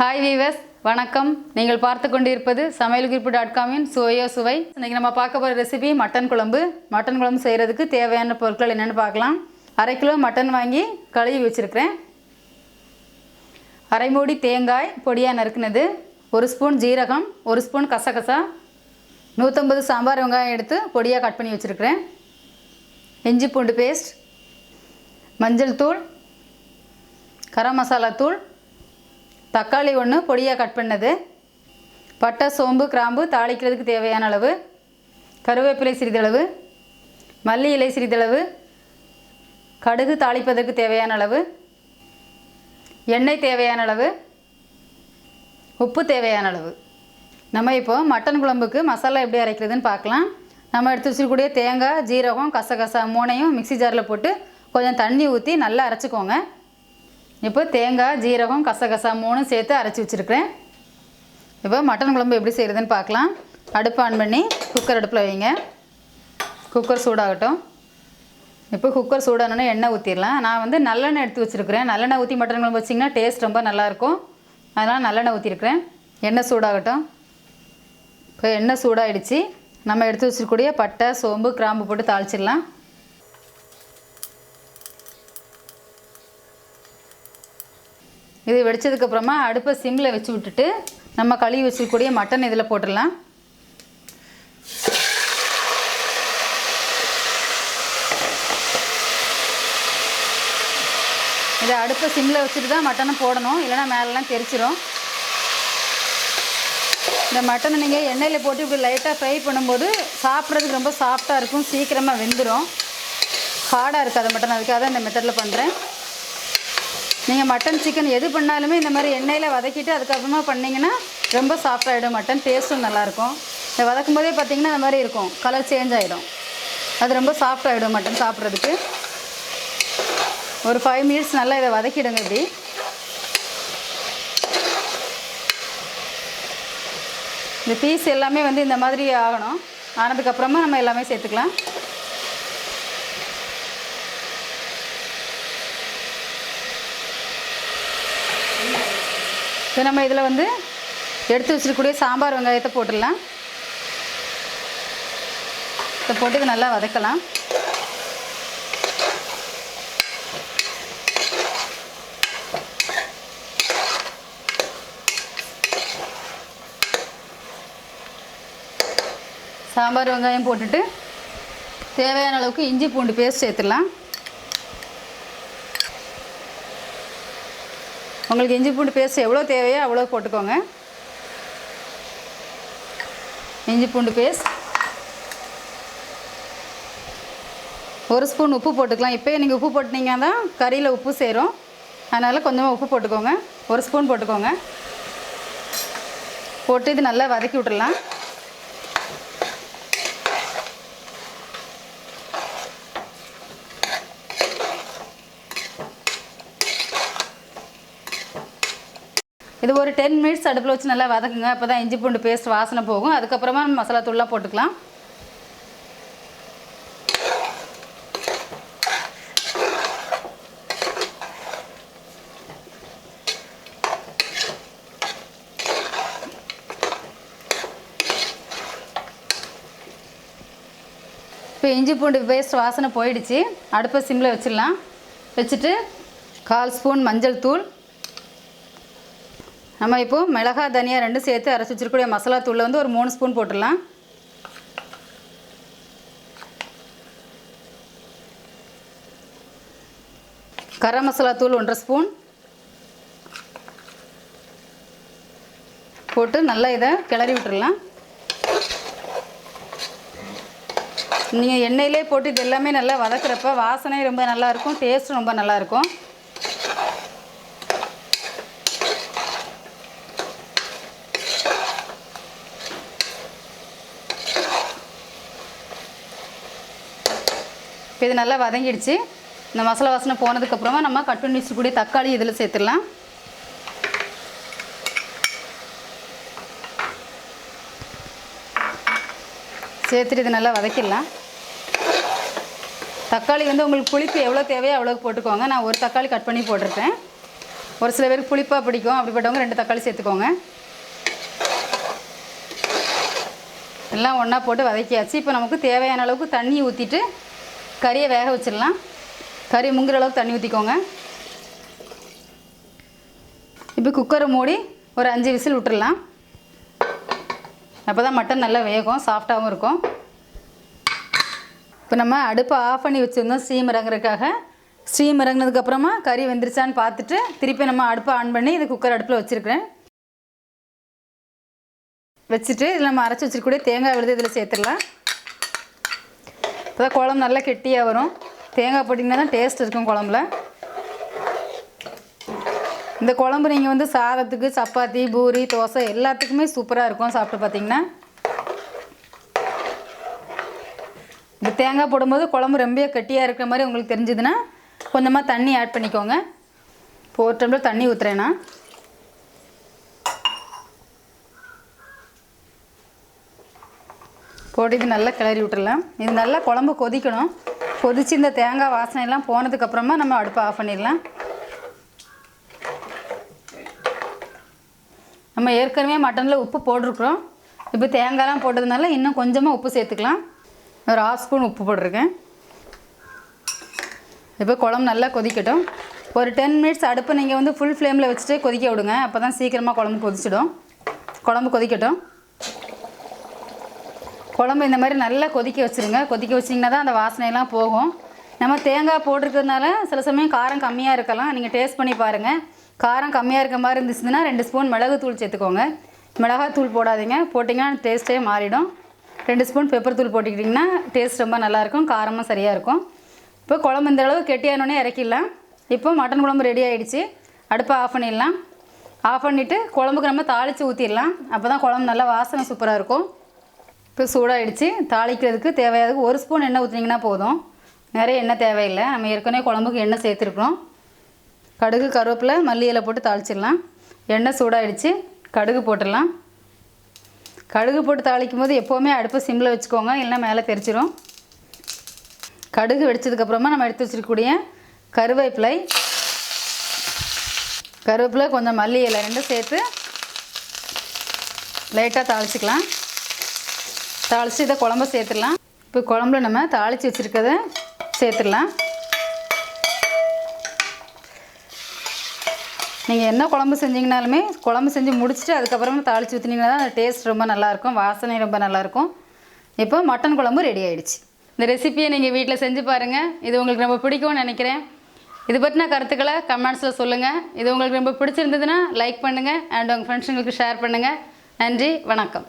Hi viewers வணக்கம். நீங்கள் பார்த்து கொண்டிருப்பது சமையல் குறிப்பு டாட் காமின் சுவையோ சுவை. இன்றைக்கி நம்ம பார்க்க போகிற ரெசிபி மட்டன் குழம்பு. மட்டன் குழம்பு செய்கிறதுக்கு தேவையான பொருட்கள் என்னென்னு பார்க்கலாம். அரை கிலோ மட்டன் வாங்கி கழுவி வச்சுருக்கிறேன். அரை மூடி தேங்காய் பொடியாக நறுக்குனது. ஒரு ஸ்பூன் ஜீரகம் ஒரு ஸ்பூன் கசகசா. நூற்றம்பது சாம்பார் வெங்காயம் எடுத்து பொடியாக கட் பண்ணி வச்சுருக்கிறேன். இஞ்சி பூண்டு பேஸ்ட் மஞ்சள் தூள் கரம் மசாலா தூள் தக்காளி ஒன்று பொடியாக கட் பண்ணது. பட்டை சோம்பு கிராம்பு தாளிக்கிறதுக்கு தேவையான அளவு. கருவேப்பிலை சிறிதளவு. மல்லி இலை சிறிதளவு. கடுகு தாளிப்பதற்கு தேவையான அளவு. எண்ணெய் தேவையான அளவு. உப்பு தேவையான அளவு. நம்ம இப்போ மட்டன் குழம்புக்கு மசாலா எப்படி அரைக்கிறதுன்னு பார்க்கலாம். நம்ம எடுத்து வச்சுருக்கூடிய தேங்காய் ஜீரகம் கசகசா மூணையும் மிக்ஸி ஜாரில் போட்டு கொஞ்சம் தண்ணி ஊற்றி நல்லா அரைச்சிக்கோங்க. இப்போ தேங்காய் ஜீரகம் கசகசா மூணும் சேர்த்து அரைச்சி வச்சுருக்கிறேன். இப்போ மட்டன் குழம்பு எப்படி செய்கிறதுன்னு பார்க்கலாம். அடுப்பு ஆன் பண்ணி குக்கர் அடுப்பில் வைங்க. குக்கர் சூடாகட்டும். இப்போ குக்கர் சூடானோன்னே எண்ணெய் ஊற்றிடலாம் நான் வந்து நல்லெண்ணெய் எடுத்து வச்சுருக்கிறேன். நல்லெண்ணெய் ஊற்றி மட்டன் குழம்பு வச்சிங்கன்னா டேஸ்ட் ரொம்ப நல்லாயிருக்கும். அதனால் நல்லெண்ணெய் ஊற்றிருக்கிறேன் எண்ணெய் சூடாகட்டும். இப்போ எண்ணெய் சூடாயிடுச்சு. நம்ம எடுத்து வச்சிருக்கூடிய பட்டை சோம்பு கிராம்பு போட்டு தாளிச்சிடலாம். இது வெடிச்சதுக்கப்புறமா அடுப்பை சிம்மில் வச்சு விட்டுட்டு நம்ம கழுவி வச்சுக்கூடிய மட்டன் இதில் போட்டுடலாம். இதை அடுப்பை சிம்மில் வச்சுட்டு தான் மட்டனை போடணும். இல்லைன்னா மேலெலாம் தெரிச்சிடும் இந்த மட்டனை நீங்கள் எண்ணெயில் போட்டு இப்படி லைட்டாக ஃப்ரை பண்ணும்போது சாப்பிட்றதுக்கு ரொம்ப சாஃப்டாக இருக்கும். சீக்கிரமாக வெந்துடும் ஹார்டாக இருக்காது மட்டன் அதுக்காக தான் இந்த மெத்தடில் பண்ணுறேன் நீங்கள் மட்டன் சிக்கன் எது பண்ணாலுமே இந்த மாதிரி எண்ணெயில் வதக்கிட்டு அதுக்கப்புறமா பண்ணிங்கன்னா ரொம்ப சாஃப்டாகிடும் மட்டன் டேஸ்ட்டும் நல்லாயிருக்கும். இதை வதக்கும் போதே பார்த்தீங்கன்னா இந்த மாதிரி இருக்கும். கலர் சேஞ்ச் ஆகிடும் அது ரொம்ப சாஃப்டாகிடும் மட்டன் சாப்பிட்றதுக்கு. ஒரு ஃபைவ் மினிட்ஸ் நல்லா இதை வதக்கிடுங்க இப்படி. இந்த பீஸ் எல்லாமே வந்து இந்த மாதிரி ஆகணும். ஆனதுக்கப்புறமா நம்ம எல்லாமே சேர்த்துக்கலாம். இப்போ நம்ம இதில் வந்து எடுத்து வச்சிருக்கக்கூடிய சாம்பார் வெங்காயத்தை போட்டுடலாம். இதை போட்டு இதை நல்லா வதக்கலாம். சாம்பார் வெங்காயம் போட்டுட்டு தேவையான அளவுக்கு இஞ்சி பூண்டு பேஸ்ட் சேர்த்துடலாம். உங்களுக்கு இஞ்சி பூண்டு பேஸ்ட் எவ்வளோ தேவையோ அவ்வளோ போட்டுக்கோங்க. இஞ்சி பூண்டு பேஸ்ட். ஒரு ஸ்பூன் உப்பு போட்டுக்கலாம். இப்போயே நீங்கள் உப்பு போட்டிங்கன்னா தான் கறியில் உப்பு சேரும். அதனால் கொஞ்சமாக உப்பு போட்டுக்கோங்க. ஒரு ஸ்பூன் போட்டுக்கோங்க. போட்டு இது நல்லா வதக்கி விட்டுடலாம் இது ஒரு டென் மினிட்ஸ் அடுப்பில் வச்சு நல்லா வதக்குங்க. அப்போ தான் இஞ்சி பூண்டு பேஸ்ட் வாசனை போகும். அதுக்கப்புறமா நம்ம மசாலா தூள்லாம் போட்டுக்கலாம். இப்போ இஞ்சி பூண்டு பேஸ்ட் வாசனை போயிடுச்சு. அடுப்பை சிம்மில் வச்சிடலாம். வச்சுட்டு கால் ஸ்பூன் மஞ்சள் தூள். நம்ம இப்போது மிளகா தனியா ரெண்டும் சேர்த்து அரைச்சி வச்சிருக்கக்கூடிய மசாலா தூளில் வந்து ஒரு மூணு ஸ்பூன் போட்டுடலாம். கரம் மசாலா தூள் ஒன்றரை ஸ்பூன். போட்டு நல்லா இதை கிளறி விட்டுடலாம் நீங்கள் எண்ணெயிலே போட்டு இது எல்லாமே நல்லா வதக்குறப்ப வாசனை ரொம்ப நல்லாயிருக்கும் டேஸ்ட்டும் ரொம்ப நல்லாயிருக்கும் இப்போ இது நல்லா வதங்கிடுச்சு. இந்த மசாலா வாசனை போனதுக்கப்புறமா நம்ம கட் பண்ணி வச்சுக்கூடிய தக்காளி இதில் சேர்த்துடலாம். சேர்த்துட்டு இது நல்லா வதக்கிடலாம். தக்காளி வந்து உங்களுக்கு புளிப்பு எவ்வளோ தேவையோ அவ்வளோக்கு போட்டுக்கோங்க. நான் ஒரு தக்காளி கட் பண்ணி போட்டிருக்கேன் ஒரு சில பேருக்கு புளிப்பாக பிடிக்கும். அப்படிப்பட்டவங்க ரெண்டு தக்காளி சேர்த்துக்கோங்க. எல்லாம் ஒன்றா போட்டு வதக்கியாச்சு. இப்போ நமக்கு தேவையான அளவுக்கு தண்ணி ஊற்றிட்டு கறியை வேக வச்சிடலாம். கறி முங்குற அளவுக்கு தண்ணி ஊற்றிக்கோங்க இப்போ குக்கரை மூடி ஒரு அஞ்சு விசில் விட்டுடலாம் அப்போ தான் மட்டன் நல்லா வேகும் சாஃப்டாகவும் இருக்கும். இப்போ நம்ம அடுப்பை ஆஃப் பண்ணி வச்சுருந்தோம் ஸ்டீம் இறங்குறதுக்காக ஸ்டீம் இறங்கினதுக்கப்புறமா கறி வெந்துருச்சான்னு பார்த்துட்டு திருப்பி நம்ம அடுப்பை ஆன் பண்ணி இது குக்கர் அடுப்பில் வச்சுருக்கிறேன். வச்சுட்டு இதில் நம்ம அரைச்சி வச்சிருக்கக்கூடிய தேங்காய் விழுது இதில் சேர்த்துடலாம். அப்போ தான் குழம்பு நல்லா கெட்டியாக வரும். தேங்காய் போட்டிங்கன்னா தான் டேஸ்ட் இருக்கும் குழம்புல. இந்த குழம்பு நீங்கள் வந்து சாதத்துக்கு சப்பாத்தி பூரி தோசை எல்லாத்துக்குமே சூப்பராக இருக்கும் சாப்பிட்டு பார்த்தீங்கன்னா இந்த தேங்காய் போடும்போது குழம்பு ரொம்ப கெட்டியாக இருக்கிற மாதிரி உங்களுக்கு தெரிஞ்சதுன்னா கொஞ்சமாக தண்ணி ஆட் பண்ணிக்கோங்க. இப்போ ஒரு டம்ளர் தண்ணி ஊற்றுறேன்னா போட்டு இது நல்லா கிளறி விட்டுடலாம் இது நல்லா குழம்பு கொதிக்கணும். கொதித்து இந்த தேங்காய் வாசனையெல்லாம் போனதுக்கப்புறமா நம்ம அடுப்பை ஆஃப் பண்ணிடலாம். நம்ம ஏற்கனவே மட்டனில் உப்பு போட்டிருக்குறோம். இப்போ தேங்காய்லாம் போட்டதுனால இன்னும் கொஞ்சமாக உப்பு சேர்த்துக்கலாம். ஒரு ஆஃப் ஸ்பூன் உப்பு போட்டிருக்கேன். இப்போ குழம்பு நல்லா கொதிக்கட்டும். ஒரு டென் மினிட்ஸ் அடுப்பை நீங்கள் வந்து ஃபுல் ஃப்ளேமில் வச்சுட்டு கொதிக்க விடுங்க. அப்போ தான் சீக்கிரமாக குழம்பு கொதிச்சிடும். குழம்பு கொதிக்கட்டும். குழம்பு இந்த மாதிரி நல்லா கொதிக்க வச்சுருங்க. கொதிக்க வச்சிங்கன்னா தான் அந்த வாசனையெல்லாம் போகும். நம்ம தேங்காய் போட்டிருக்கிறதுனால சில சமயம் காரம் கம்மியாக இருக்கலாம். நீங்கள் டேஸ்ட் பண்ணி பாருங்கள் காரம் கம்மியாக இருக்க மாதிரி இருந்துச்சுன்னா ரெண்டு ஸ்பூன் மிளகுத்தூள் சேர்த்துக்கோங்க. மிளகாத்தூள் போடாதீங்க. போட்டிங்கன்னா டேஸ்ட்டே மாறிடும். ரெண்டு ஸ்பூன் பெப்பர் தூள் போட்டுக்கிட்டிங்கன்னா டேஸ்ட் ரொம்ப நல்லாயிருக்கும் காரமும் சரியாக இருக்கும். இப்போ குழம்பு இந்த அளவு கெட்டியானோடனே இறக்கிடலாம். இப்போ மட்டன் குழம்பு ரெடி ஆகிடுச்சு அடுப்பை ஆஃப் பண்ணிடலாம். ஆஃப் பண்ணிவிட்டு குழம்புக்கு நம்ம தாளித்து ஊற்றிடலாம் அப்போ தான் குழம்பு நல்லா வாசனை சூப்பராக இருக்கும். இப்போ சூடாகிடுச்சு தாளிக்கிறதுக்கு தேவையானதுக்கு ஒரு ஸ்பூன் எண்ணெய் ஊற்றினீங்கன்னா போதும். நிறைய எண்ணெய் தேவையில்லை. நம்ம ஏற்கனவே குழம்புக்கு எண்ணெய் சேர்த்துருக்குறோம். கடுகு கருவேப்பிலை மல்லி இலை போட்டு தாளிச்சிடலாம். எண்ணெய் சூடாகிடுச்சு கடுகு போட்டுடலாம். கடுகு போட்டு தாளிக்கும் போது எப்போவுமே அடுப்பை சிம்மில் வச்சுக்கோங்க. இல்லைன்னா மேலே தெரிச்சிடும் கடுகு வெடிச்சதுக்கப்புறமா நம்ம எடுத்து வச்சிருக்கக்கூடிய கருவேப்பிலை கருவேப்பிலை கொஞ்சம் மல்லி இலை ரெண்டும் சேர்த்து லைட்டாக தாளிச்சிக்கலாம். தாளித்து இதை குழம்ப சேர்த்துடலாம். இப்போ குழம்புல நம்ம தாளித்து வச்சுருக்கத சேர்த்துடலாம். நீங்கள் என்ன குழம்பு செஞ்சீங்கனாலுமே குழம்பு செஞ்சு முடிச்சுட்டு அதுக்கப்புறமா தாளித்து ஊற்றினீங்கன்னா தான் டேஸ்ட் ரொம்ப நல்லாயிருக்கும் வாசனை ரொம்ப நல்லாயிருக்கும். இப்போ மட்டன் குழம்பு ரெடி ஆகிடுச்சு இந்த ரெசிபியை நீங்கள் வீட்டில் செஞ்சு பாருங்கள் இது உங்களுக்கு ரொம்ப பிடிக்கும்னு நினைக்கிறேன். இது பற்றின கருத்துக்களை கமெண்ட்ஸில் சொல்லுங்கள் இது உங்களுக்கு ரொம்ப பிடிச்சிருந்ததுன்னா லைக் பண்ணுங்கள் அண்ட் உங்கள் ஃப்ரெண்ட்ஸுங்களுக்கு ஷேர் பண்ணுங்கள் நன்றி வணக்கம்.